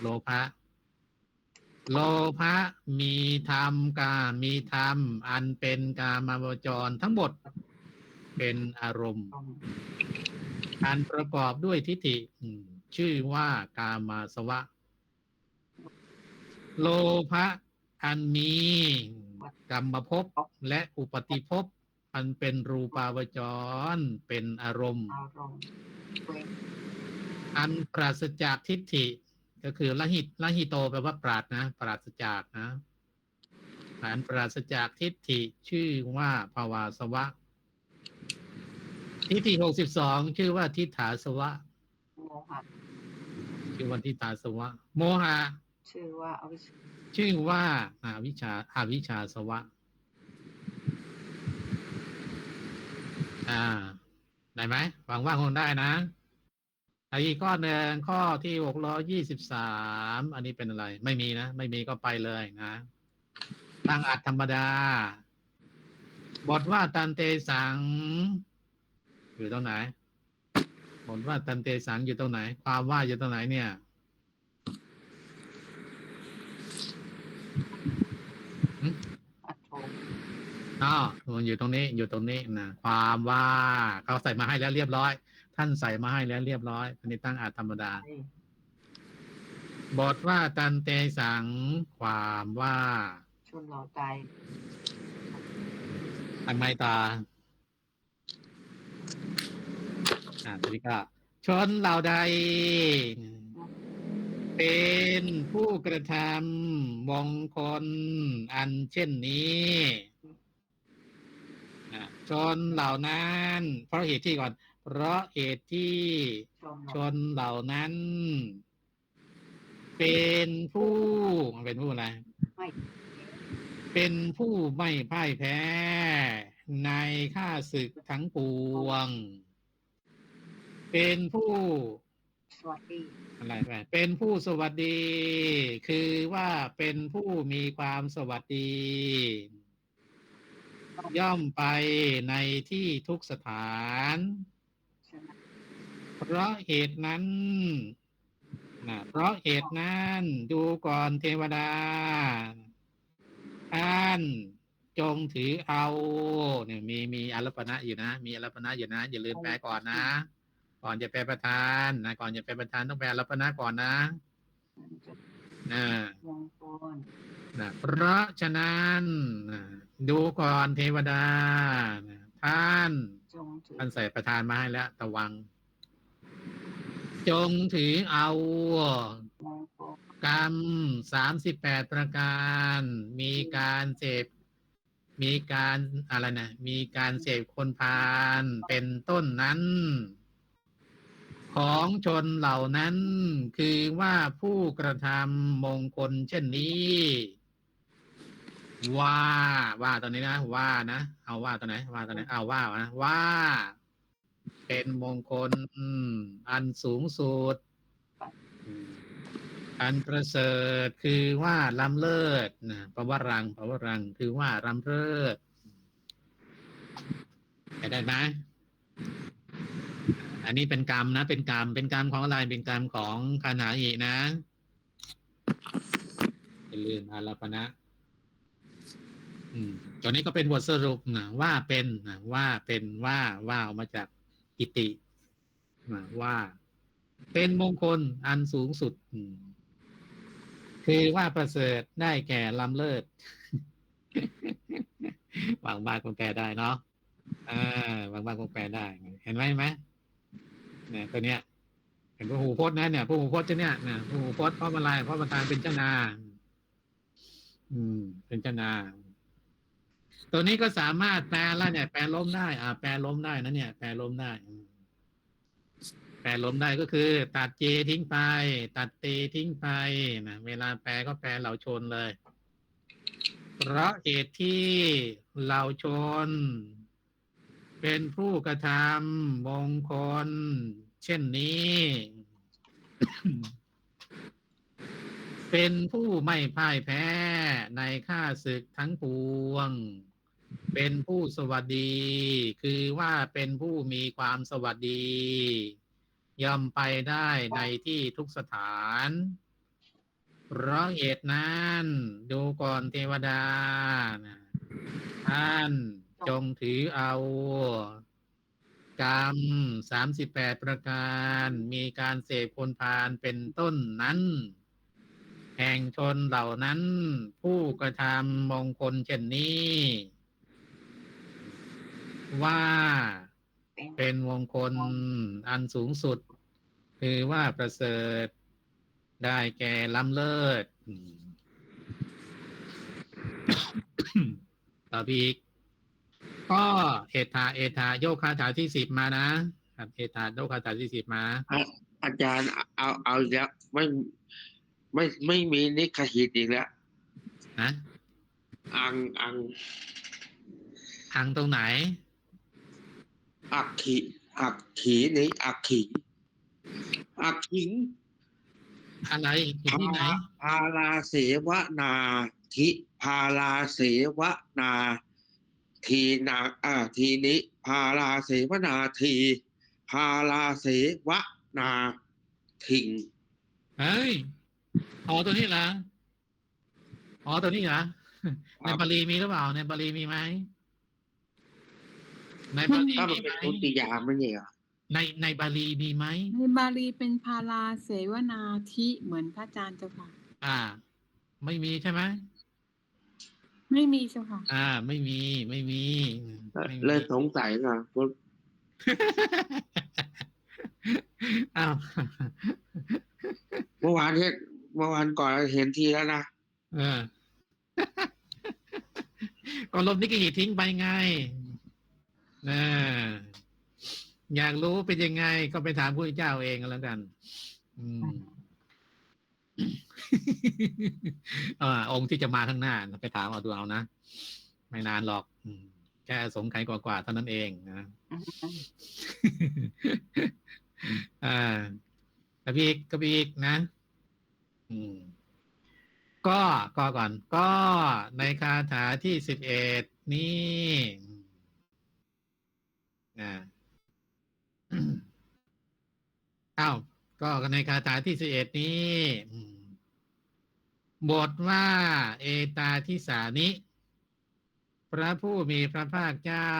โลภะโลภะมีธรรมกามีธรรม อันเป็นกามาวจรทั้งหมดเป็นอารมณ์ตรงอันประกอบด้วยทิฏฐิอืมชื่อว่ากามาสวะ โลภะอันมีกรรมภพและอุปติภพอันเป็นรูปาวจรเป็นอารมณ์อารมณ์เว้นอันปราศจากทิฏฐิ ก็คือละหิตละหิโตแปลว่าปราดนะ ปราศจากนะอันปราศจากทิฏฐิชื่อว่าภาวาสวะ ทิฏฐิหกสิบสองชื่อว่าทิฏฐาสวะโมหะชื่อว่าทิฏฐาสวะ โมหะชื่อว่าอวิชชาชื่อว่าอาวิชชาอาวิชชาสวะ อ่า ได้ไหมหวังว่าคงได้นะ อีกข้อหนึ่งข้อที่หกร้อยี่สิบสามอันนี้เป็นอะไร ไม่มีนะ ไม่มีก็ไปเลยนะตั้งอัดธรรมดา บทว่าตันเตสัง อยู่ตรงไหนบทว่าตันเตสังอยู่ตรงไหน ความว่าอยู่ตรงไหนเนี่ยอัตโธอ๋อมันอยู่ตรงนี้ อยู่ตรงนี้นะความว่าเขาใส่มาให้แล้วเรียบร้อย ท่านใส่มาให้แล้วเรียบร้อย อันนี้ตั้งอาจธรรมดานี่บทว่าตันเตสังความว่า ชนเราตายทำไมตาอ่าทีนี้ก็ชนเหล่าใด เป็นผู้กระทำมงคลอันเช่นนี้อะชนเหล่านั้น เพราะเหตุที่ก่อน เพราะเหตุที่ชนชเรานเหล่านั้น เป็นผู้เป็นผู้อะไรไม่เป็นผู้ไม่พ่ายแพ้ ในข้าศึกทั้งปวง เป็นผู้สวัสดีอะไรไปเป็นผู้สวัสดี คือว่าเป็นผู้มีความสวัสดี ย่อมไปในที่ทุกสถานชนะ เพราะเหตุนั้นนะเพราะเหตุนั้นดูก่อนเทวดาท่านจงถือเอาเนี่ยมีมีอารปณะอยู่นะ มีอารปณะอยู่นะ อย่าลืมแปลก่อนนะ ก่อนจะแปลประธานนะก่อนจะแปลประธานต้องแปลอารปณะก่อนนะมันจะนะมงคลนะเพราะฉะนั้นนะดูก่อนเทวดานะท่านจงถือท่านใส่ประธานมาให้แล้วตะวัง จงถือเอากรรมสามสิบแปดประการ มีการเสพมีการอะไรนะมีการเสพคนพาลเป็นต้นนั้น ของชนเหล่านั้น คือว่าผู้กระทำมงคลเช่นนี้ ว่าว่าตอนนี้นะ ว่านะ เอาว่าตอนไหน ว่าตอนไหนเอาว่านะว่า เป็นมงคลอันสูงสุด อันประเสริฐคือว่าล้ำเลิศนะปวรังปวรังคือว่าล้ำเลิศไปได้ไหมอันนี้เป็นกรรมนะ เป็นกรรมเป็นกรรมของอะไรเป็นกรรมของคานาอีนะอย่าลืมอาราปณะอืมตัวนี้ก็เป็นบทสรุปนะว่าเป็นนะว่าเป็นว่าว่าออกมาจาก อิติว่า เป็นมงคลอันสูงสุด คือว่าประเสริฐได้แก่ลำเลิศหวังบ้านคงแปลได้เนาะอ่าหวังบ้านคงแปลได้ เห็นไหมไหมเนี่ยตัวเนี้ยเห็นพระหูพจน์นะเนี่ยพระหูพจน์เจ้าเนี่ยนะพระหูพจน์เพราะอะไรเพราะประธานเป็นเจ้านา อืม เป็นเจ้านา ตัวนี้ก็สามารถแปลแล้วเนี่ย แปลล้มได้ อ่า แปลล้มได้นะเนี่ย แปลล้มได้ แปลล้มได้ก็คือ ตัดเจทิ้งไป ตัดเตทิ้งไปนะเวลาแปลก็แปลเหล่าชนเลย เพราะเหตุที่เหล่าชน เป็นผู้กระทำมงคล เช่นนี้ เป็นผู้ไม่พ่ายแพ้ในข้าศึกทั้งปวง เป็นผู้สวัสดี คือว่าเป็นผู้มีความสวัสดี ย่อมไปได้ในที่ทุกสถานเพราะเหตุนั้น ดูก่อนเทวดา ท่านจงถือเอา กรรมสามสิบแปดประการ มีการเสพคนพาลเป็นต้นนั้น แห่งชนเหล่านั้น ผู้กระทำมงคลเช่นนี้ ว่าเป็นมงคลอันสูงสุด คือว่าประเสริฐได้แก่ล้ำเลิศต่อไปอีกก็เอธาเอธาโยกคาถาที่สิบมานะครับเอธาโยกคาถาที่สิบมาอาจารย์เอาเอาแล้วไม่ไม่ไม่มีนิคหิตอีกแล้วนะอังอังอังตรงไหน อักขีอักขีนี้อักขีอักขิงอะไรอยู่ที่ไหนพาลาเสวนาทิพาลาเสวนาทีนาอ่าทีนี้พาลาเสวนาทีพาลาเสวนาทิงเฮ้ยอ๋อตัวนี้เหรออ๋อตัวนี้เหรอในบาลีมีหรือเปล่าในบาลีมีไหม ในบาลีถ้ามัมีนไหเป็นมทุติยามไม่ใช่เหรอในในบาลีมีไหม ในบาลีเป็นพาราเสวนาทิเหมือนพระอาจารย์เจ้าค่ะ อ่า ไม่มีใช่ไหมไม่มีเจ้าค่ะ อ่า ไม่มีไม่มีไม่มี เลยสงสัยนะอ้าวเมื่อวานเห็นเมื่อวานก่อนเห็นทีแล้วนะเออ ก็ลบนิกหิทิ้งไปไง นะอยากรู้เป็นยังไงก็ไปถามผู้เจ้าเองก็แล้วกัน อืมออองค์ที่จะมาข้างหน้าไปถามเอาดูเอานะไม่นานหรอกแค่สงไขยกว่าๆเท่านั้นเองนะอ่ากระพีกกระพีกนะอืมก็ก็ก่อน ก็ในคาถาที่สิบเอ็ดนี้ นะอ้าวก็ในคาถาที่สิบเอ็ดนี้บทว่า เอตาทิสานิ พระผู้มีพระภาคเจ้า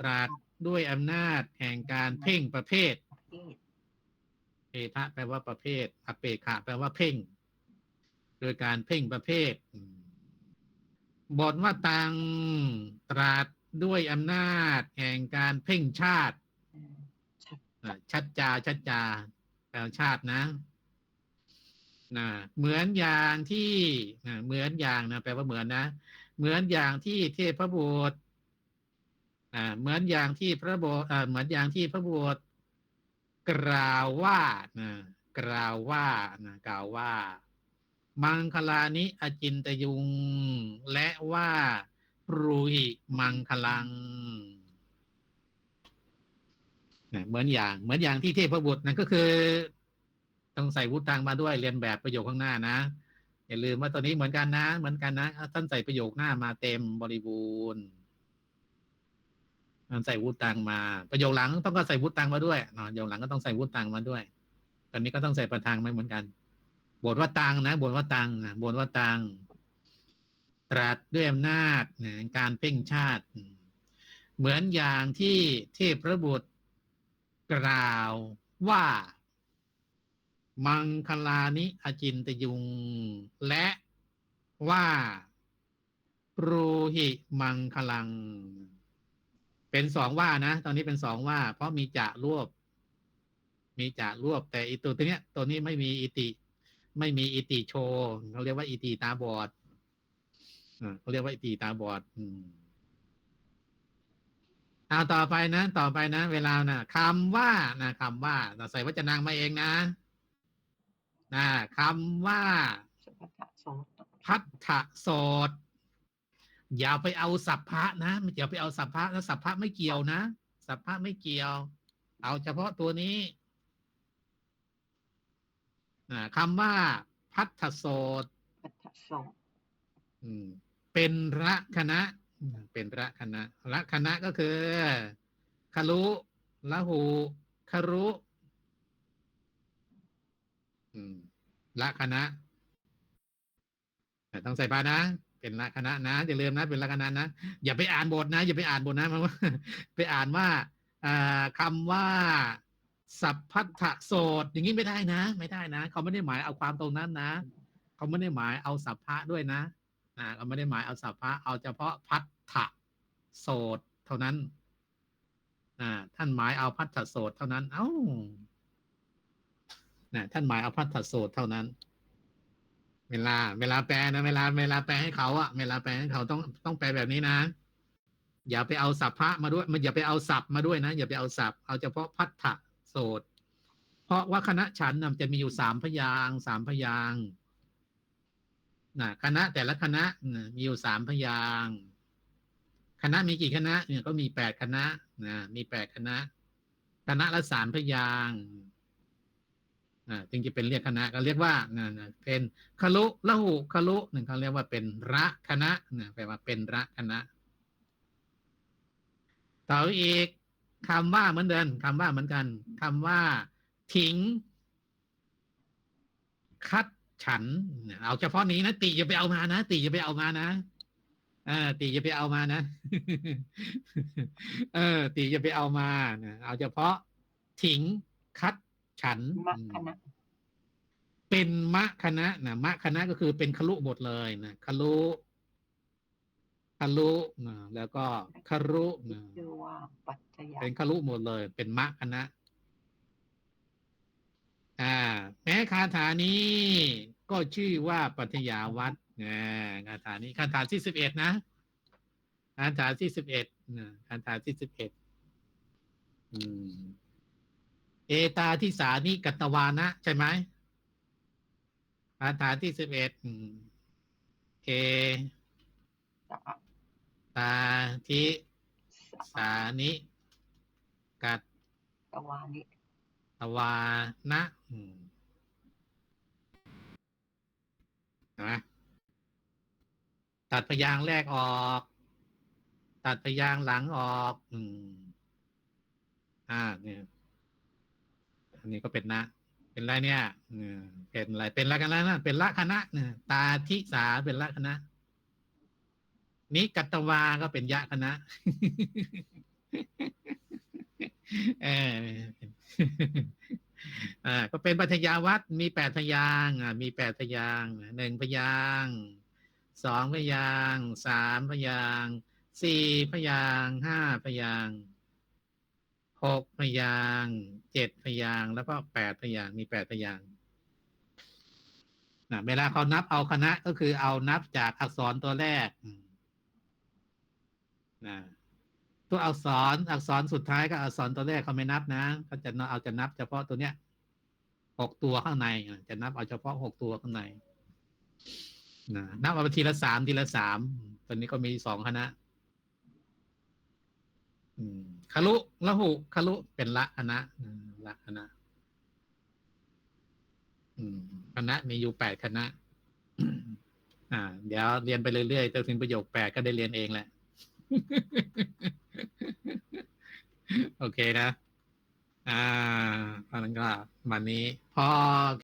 ตรัสด้วยอำนาจแห่งการเพ่งประเภทเอทะแปลว่าประเภทอเปขะแปลว่าเพ่ง โดยการเพ่งประเภท บทว่าตังตรัส ด้วยอำนาจแห่งการเพ่งชาติเออชัดอะชัดจาชัดจาแปลว่าชาตินะนะเหมือนอย่างที่นะเหมือนอย่างนะแปลว่าเหมือนนะ เหมือนอย่างที่เทพบุตรอ่าเหมือนอย่างที่พระโบอ่าเหมือนอย่างที่พระบุตรกล่าวว่านะกล่าวว่านะกล่าวว่า มังคลานิอจินตยุง และว่า รูหิมังคลังเหมือนอย่าง เหมือนอย่างที่เทพบุตรนั่นก็คือ ต้องใส่วุฒตังมาด้วยเรียนแบบประโยคข้างหน้านะอย่าลืมว่าตัวนี้เหมือนกันนะ เหมือนกันนะท่านใส่ประโยคหน้ามาเต็มบริบูรณ์ท่านใส่วุฒตังมา ประโยคหลังต้องก็ใส่วุฒตังมาด้วยเนาะประโยคหลังก็ต้องใส่วุฒตังมาด้วย ตอนนี้ก็ต้องใส่ประทางมาเหมือนกันบทว่าตังนะบทว่าตังนะบทว่าตัง ตรัสด้วยอำนาจนการเพ่งชาติ เหมือนอย่างที่เทพพระบุตรกล่าวว่า มังคลานิอจินตยุง และว่าปรูหิมังคลัง เป็นสองว่านะ ตอนนี้เป็นสองว่า เพราะมีจะรวบ มีจะรวบ แต่อีตัวตัวเนี้ย ตัวนี้ไม่มีอิติ ไม่มีอิติโชเขาเรียกว่าอิติตาบอด เขาเรียกว่าอิติตาบอด อืมเอาต่อไปนะ ต่อไปนะ เวลานะคำว่านะคำว่าเราใส่วจนางมาเองนะนะคำว่าสัพพะโสตพัทธโสดอย่าไปเอาสัพพะนะอย่าไปเอาสัพพะนะสัพพะไม่เกี่ยวนะสัพพะไม่เกี่ยว เอาเฉพาะตัวนี้อ่าคำว่า พัทธโสดปัทธโสตอืม เป็นระคณะ เป็นระคณะระคณะก็คือคารุละหูคารุละคณะต้องใส่พานะ เป็นละคณะนะอย่าลืมนะ เป็นละคณะนะอย่าไปอ่านบทนะ อย่าไปอ่านบทนะมันว่าไปอ่านว่าอ่าคำว่า สัพพัทธโสดอย่างนี้ไม่ได้นะ ไม่ได้นะ เขาไม่ได้หมายเอาความตรงนั้นนะ เขาไม่ได้หมายเอาสัพพะด้วยนะ นะเขาไม่ได้หมายเอาสัพพะเอาเฉพาะพัทธโสดเท่านั้นอ่าท่านหมายเอาพัทธโสดเท่านั้น เอ้านะท่านหมายเอาพัทธโสดเท่านั้น เวลา เวลาแปลนะเวลา เวลาแปลให้เขาอะเวลาแปลให้เขาต้องต้องแปลแบบนี้นะ อย่าไปเอาสัพพะมาด้วยมันอย่าไปเอาศัพมาด้วยนะ อย่าไปเอาศัพเอาเฉพาะพัทธโสดเพราะว่าคณะฉันนะจะมีอยู่สามพยางสามพยาง นะคณะแต่ละคณะมีอยู่สามพยางคณะมีกี่คณะเนี่ยก็มีแปดคณะนะมีแปดคณะ คณะละสามพยางค์อ่าจึงจะเป็นเรียกคณะก็เรียกว่านะนะเป็นคลุละหุคลุหนึ่งเขาเรียกว่าเป็นระคณะนะแปลว่าเป็นระคณะต่ออีกคำว่าเหมือนเดิมคำว่าเหมือนกันคำว่าทิ้งคัด ฉันเอาเฉพาะนี้นะติอย่าไปเอามานะติอย่าไปเอามานะเออติอย่าไปเอามานะ เออติอย่าไปเอามานะเอาเฉพาะถิงคัดฉันมะคณะเป็นมะคณะนะมะคณะก็คือเป็นคลุหมดเลยนะคลุคลุนะแล้วก็คารุนะชื่อว่าปัจจยาเป็นคลุหมดเลย เป็นมะคณะ อ่า แม้คาถานี้ก็ชื่อว่าปัทยาวัดนะคาถานี้คาถาที่สิบเอ็ดนะคาถาที่สิบเอ็ดนะคาถาที่สิบเอ็ดเอตาที่สานิกัตวานะใช่ไหมคาถาที่สิบเอ็ดเอตาทิสะสานิกัตวานิ วานะนไหมตัดพยางแรกออก ตัดพยางหลังออก อืม อ่า เนี่ย อันนี้ก็เป็นนะ เป็นไรเนี่ยอืมเป็นอะไร เป็นละกันแล้วนะเป็นละคณะเนี่ยตาทิสาเป็นละคณะนิกัตตวาก็เป็นยะคณะ เออ อ่า ก็เป็นปัทยาวัดมีแปดพยางอ่ามีแปดพยางหนึ่งพยางสองพยางสามพยางสี่พยางห้าพยางหกพยางเจ็ดพยางแล้วก็แปดพยางมีแปดพยางนะเวลาเขานับเอาคณะก็คือเอานับจากอักษรตัวแรกนะ ตัวอักษรอักษรสุดท้ายก็อักษรตัวแรกเขาไม่นับนะเขาจะเอาจะนับเฉพาะตัวเนี้ยหกตัวข้างในจะนับเอาเฉพาะหกตัวข้างในนะนับเอาทีละสามทีละสามตอนนี้ก็มีสองคณะอืมคลุละหุคลุเป็นละคณะละคณะคณะมีอยู่แปดคณะ อ่า เดี๋ยวเรียนไปเรื่อยๆจนถึงประโยคแปดก็ได้เรียนเองแหละ โอเคนะ อ่าตอนนั้นก็วันนี้พอ